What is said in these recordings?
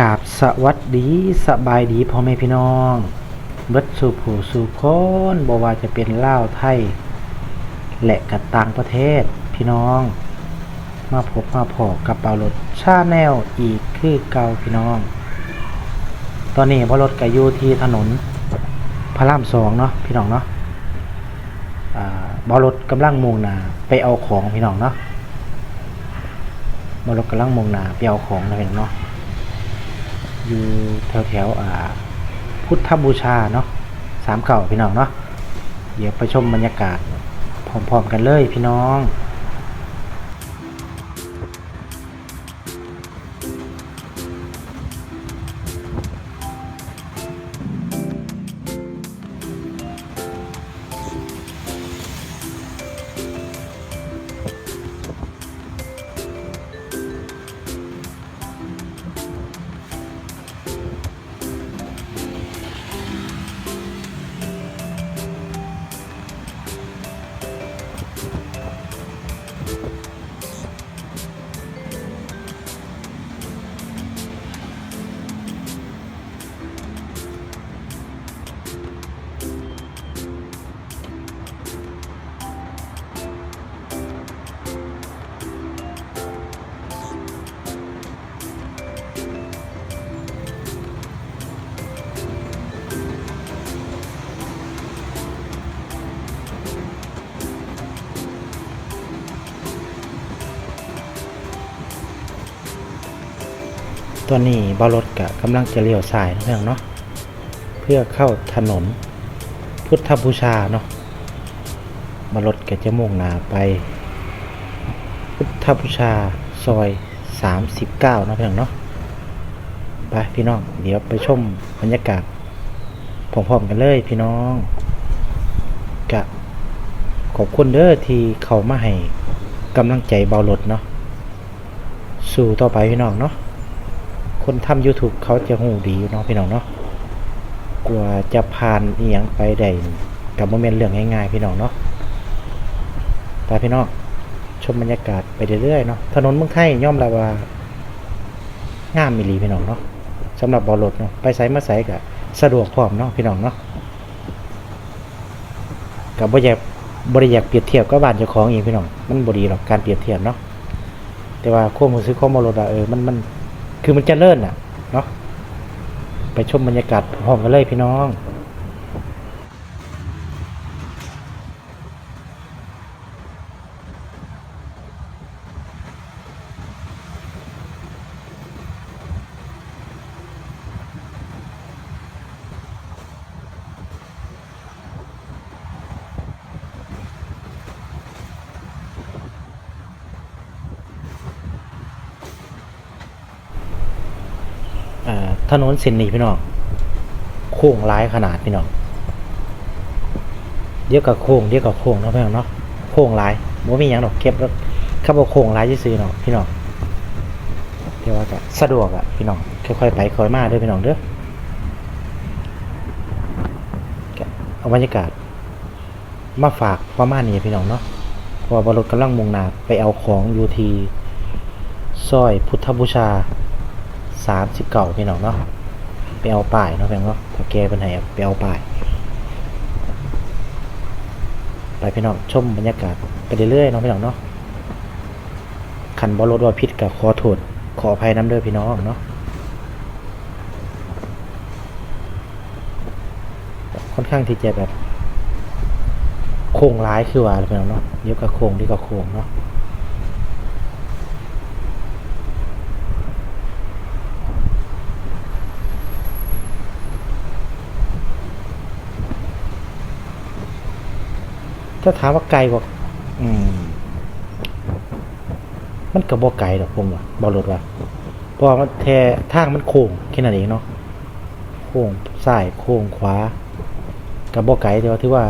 กราบสวัสดีสบายดีพ่อแม่พี่น้องเบิดสู่ผู้สู่คนบว่าจะเป็นลาวไทย และกับต่างประเทศพี่น้อง มาพบมาพอกับเปารถชาแนลอีกคือเก่าพี่น้อง ตอนนี้บรถก็อยู่ที่ถนนพระรามสองเนาะพี่น้องเนาะอ่ารถกำลังมุ่งหน้าไปเอาของพี่น้องเนาะบรถกำลังมุ่งหน้าไปเอาของนะพี่น้องเนาะ อยู่แถวแถวๆอ่าพุทธบูชาเนาะสามเก่าพี่น้องเนาะเดี๋ยวไปชมบรรยากาศพร้อมๆกันเลยพี่น้อง ตอนนี้บารถกะกำลังจะเลี้ยวซ้ายนะเพื่อนเนาะเพื่อเข้าถนนพุทธบูชาเนาะบารถก็จะมุ่งหน้าไป พุทธบูชาซอย 39นะเพื่อนเนาะไปพี่น้อง เดี๋ยวไปชมบรรยากาศพร้อมๆกันเลยพี่น้องกะขอบคุณเด้อที่เขามาให้กำลังใจเบารถเนาะ สู่ต่อไปพี่น้องเนาะ คนทำ YouTube เขาจะหูดีเนาะพี่น้องเนาะกว่าจะผ่านเอียงไปได้กับโมเมนต์เรื่องง่ายๆพี่น้องเนาะไปพี่น้องชมบรรยากาศไปเรื่อยๆเนาะถนนเมืองไทยย่อมรับว่างามมิลีพี่น้องเนาะสำหรับบอลรถเนาะไปไสมาไสก็สะดวกพร้อมเนาะพี่น้องเนาะกับบ่อยากบ่ได้อยากเปรียบเทียบกับบ้านเจ้าของเองพี่น้องมันบดีหรอกการเปรียบเทียบเนาะแต่ว่าความรู้สึกของบอลรถอะเออมันมัน คือมันเจะเลิ่นอะเนาะไปชมบรรยากาศพร้อมกันเลยพี่น้อง อ่า ถนนเส้นนี้พี่น้องโค้งร้ายขนาดพี่น้องเดี๋ยวกับโค้งเดี๋ยวกับโค้งเนาะพี่น้องเนาะโค้งร้ายบ่มีหยังดอกเก็บรถขับเอาโค้งร้ายซื่อเนาะพี่น้องเดี๋ยวว่าจะสะดวกอะพี่น้องค่อยๆไปค่อยมาเด้อพี่น้องเด้อเอาบรรยากาศ มาฝากประมาณนี้พี่น้องเนาะเพราะว่ารถกำลังมุ่งหน้าไปเอาของอยู่ที่ซอยพุทธบูชา สามสิบเก่าพี่น้องเนาะไปเอาป้ายเนาะพี่น้องเนาะถ้าแกเป็นไงไปเอาป้าย ไปพี่น้องชมบรรยากาศไปเรื่อยๆเนาะพี่น้องเนาะคันบอรถว่าพิษกับขอโทษขออภัยน้ำเด้อพี่น้องเนาะค่อนข้างที่จะแบบโค้งร้ายคือว่าพี่น้องเนาะเดี๋ยวก็โค้งดีก็โค้งเนาะ ถ้าถามว่าไกลกว่าอืม มันก็บ่ไกลดอกผมว่าบ่รถว่าเพราะว่ามันแท้ทางมันโค้งแค่นั้นเองเนาะโค้งซ้ายโค้งขวาก็บ่ไกลแต่ว่าถือว่า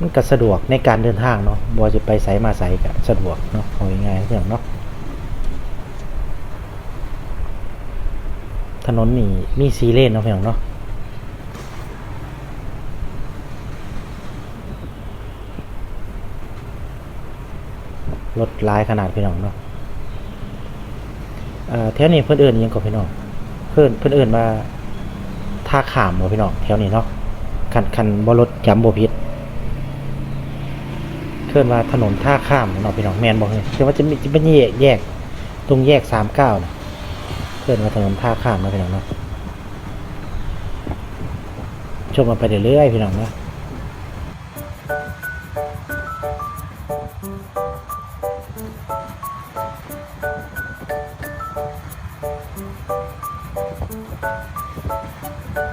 มันก็สะดวกในการเดินทางเนาะบ่ว่าจะไปไสมาไสก็สะดวกเนาะเอาง่ายๆเรื่องเนาะถนนนี่มีสีเลนเนาะพี่น้องเนาะ รถหลายขนาดพี่น้องเนาะแถวนี้เพิ่อนเอิ้นยังก็พี่น้อง เพิ่อนเพิ่อนเอิ้นว่าท่าขามบ่พี่น้องแถวนี้เนาะคันคันบรถจำบ่ผิดเพิ่อนว่าถนนท่าข้ามเนาะพี่น้องแมนบ่เฮ้ยคือว่าจะมีจะเป็นแยกแยก ตรงแยก39น่ะเพิ่อนว่าถนนท่าข้ามเนาะพี่น้องเนาะชมมาไปเรื่อยๆพี่น้องเนาะ ต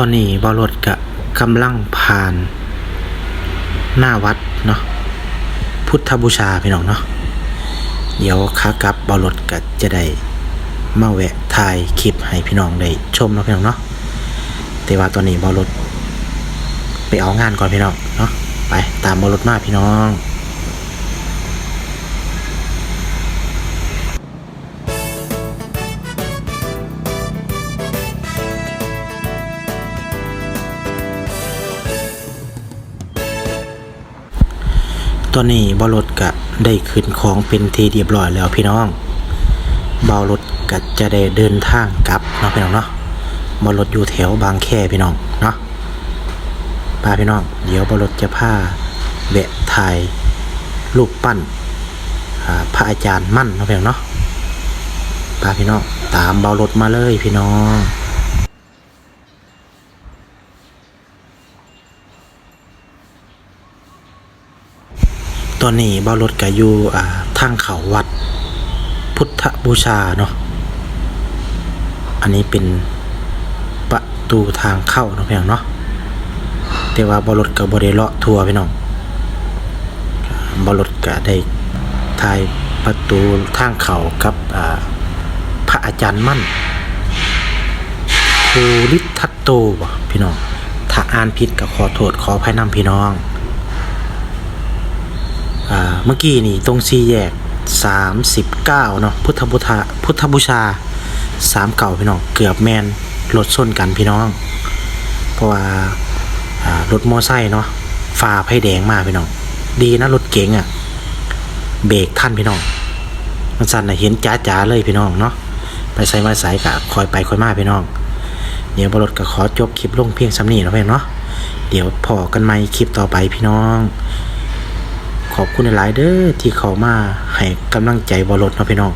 อนนี้บอรถกะกำลังผ่าน หน้าวัดเนาะพุทธบูชาพี่น้องเนาะเดี๋ยวขากลับบอรถกะจะได้มาแวะถ่ายคลิปให้พี่น้องได้ชมเนาะพี่น้องเนาะแต่ว่าตอนนี้บอรถไปเอางานก่อนพี่น้องเนาะไปตามบอรถมาพี่น้อง ตอนนี้บอรถกะได้ขึ้นของเป็นทีเรียบร้อยแล้วพี่น้อง เบารถกะจะได้เดินทางกลับเนาะพี่น้องเนาะบอรถอยู่แถวบางแคพี่น้องเนาะพาพี่น้อง เดี๋ยวบอรถจะพาแวะถ่ายรูปปั้นพระอาจารย์มั่นเนาะพี่น้องเนาะพาพี่น้องตามเบารถมาเลยพี่น้อง ตอนนี้บ่ารถก็อยู่อ่าทางเขาวัด พุทธบูชาเนาะอันนี้เป็นประตูทางเข้าเนาะพี่น้องเนาะแต่ว่าบ่ารถก็บ่ได้เลาะทัวร์พี่น้องบ่ารถก็ได้ถ่ายประตูทางเข้ากับพระอาจารย์มั่นภูริทัตโตพี่น้องถ้าอ่านผิดก็ขอโทษขออภัยนำพี่น้อง อ่าเมื่อกี้นี่ตรงสี่แยกสามสิบเก้าเนาะพุทธบูชาพุทธบูชาสามเก่าพี่น้องเกือบแมนรถส้นกันพี่น้อง เพราะว่ารถมอไซค์เนาะฝ่าไฟแดงมาพี่น้อง ดีนะรถเก๋งอะ่ะเบรกท่านพี่น้อง มันสั่นนะเห็นจ้าจ๋าเลยพี่น้องเนาะไปใส่มาใส่กะคอยไปคอยมาพี่น้องเดี๋ยวบรถก็ขอจบคลิปลงเพียงซ้ำนี้เนาะพี่องเนาะเดี๋ยวพอกันใหม่คลิปต่อไปพี่น้อง ขอบคุณหลายๆเด้อที่เขามาให้กำลังใจบอลรถเนาะพี่น้อง